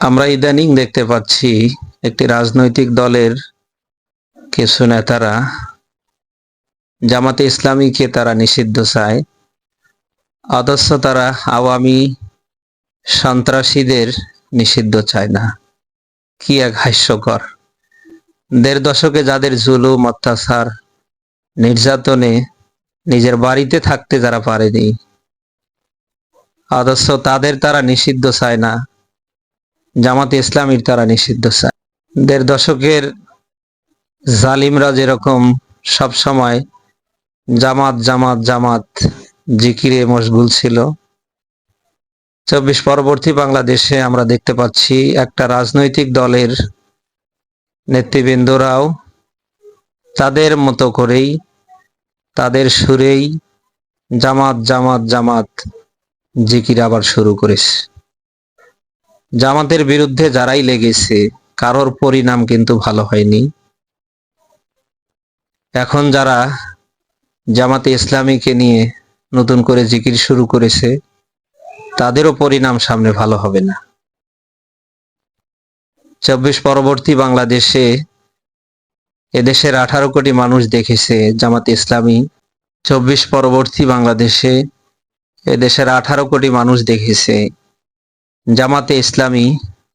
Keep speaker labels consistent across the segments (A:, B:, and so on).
A: আমরা ইদানিং দেখতে পাচ্ছি একটি রাজনৈতিক দলের কিছু নেতারা জামাতে ইসলামীকে তারা নিষিদ্ধ চায়। অথচ তারা আওয়ামী সন্ত্রাসীদের নিষিদ্ধ চায় না। কি এক হাস্যকর। দেড় দশকে যাদের জুলুম, অত্যাচার, নির্যাতনে নিজের বাড়িতে থাকতে যারা পারেনি, অথচ তাদের তারা নিষিদ্ধ চায় না। জামাতে ইসলামীর তারা নিষিদ্ধ চায় দেড় দশকের জালিমরা যেরকম সব সময় জামাত জামাত জামাত জিকিরে মশগুল ছিল। চব্বিশ পরবর্তী বাংলাদেশে আমরা দেখতে পাচ্ছি একটা রাজনৈতিক দলের নেতৃবৃন্দরাও তাদের মতো করেই, তাদের সুরেই জামাত জামাত জামাত জিকির আবার শুরু করেছে। জামাতের বিরুদ্ধে যারাই লেগেছে, কারোর পরিণাম কিন্তু ভালো হয়নি। এখন যারা জামাতে ইসলামীকে নিয়ে নতুন করে জিকির শুরু করেছে, তাদেরও পরিণাম সামনে ভালো হবে না। চব্বিশ পরবর্তী বাংলাদেশে এদেশের আঠারো কোটি মানুষ দেখেছে জামাত ইসলামী। চব্বিশ পরবর্তী বাংলাদেশে এদেশের আঠারো কোটি মানুষ দেখেছে জামাতে ইসলামী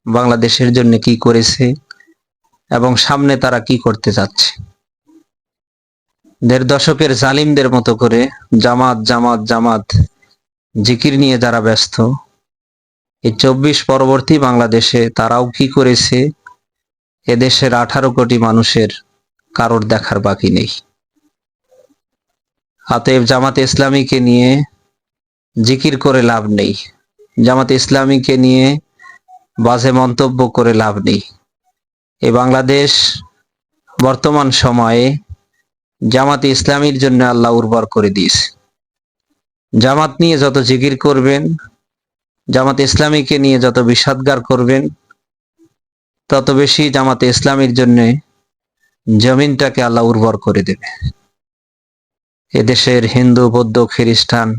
A: বাংলাদেশের জন্য কি করেছে এবং সামনে তারা কি করতে যাচ্ছে? দেড় দশকের জালিমদের মতো করে জামাত জামাত জামাত জিকির নিয়ে যারা ব্যস্ত, এই চব্বিশ পরবর্তী বাংলাদেশে তারাও কি করেছে? এদেশের আঠারো কোটি মানুষের কারোর দেখার বাকি নেই। অতএব জামাতে ইসলামীকে নিয়ে জিকির করে লাভ নেই। জামাতে ইসলামীকে নিয়ে বাজে মন্তব্য করে লাভ নেই। এ বাংলাদেশ বর্তমান সময়ে জামাতে ইসলামীর জন্য আল্লাহ উর্বর করে দিয়েছে। জামাত নিয়ে যত জিকির করবেন, জামাতে ইসলামীকে নিয়ে যত বিষাদগার করবেন, তত বেশি জামাতে ইসলামীর জন্য জমিনটাকে আল্লাহ উর্বর করে দেবে। এদেশের হিন্দু, বৌদ্ধ, খ্রিস্টান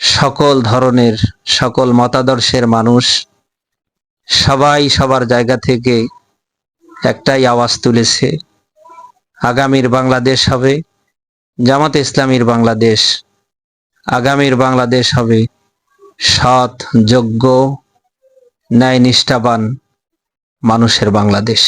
A: সকল ধরনের, সকল মতাদর্শের মানুষ সবাই সবার জায়গা থেকে একটাই আওয়াজ তুলেছে, আগামীর বাংলাদেশ হবে জামাত ইসলামীর বাংলাদেশ, আগামীর বাংলাদেশ হবে সৎ, যোগ্য ন্যায় নিষ্ঠাবান মানুষের বাংলাদেশ।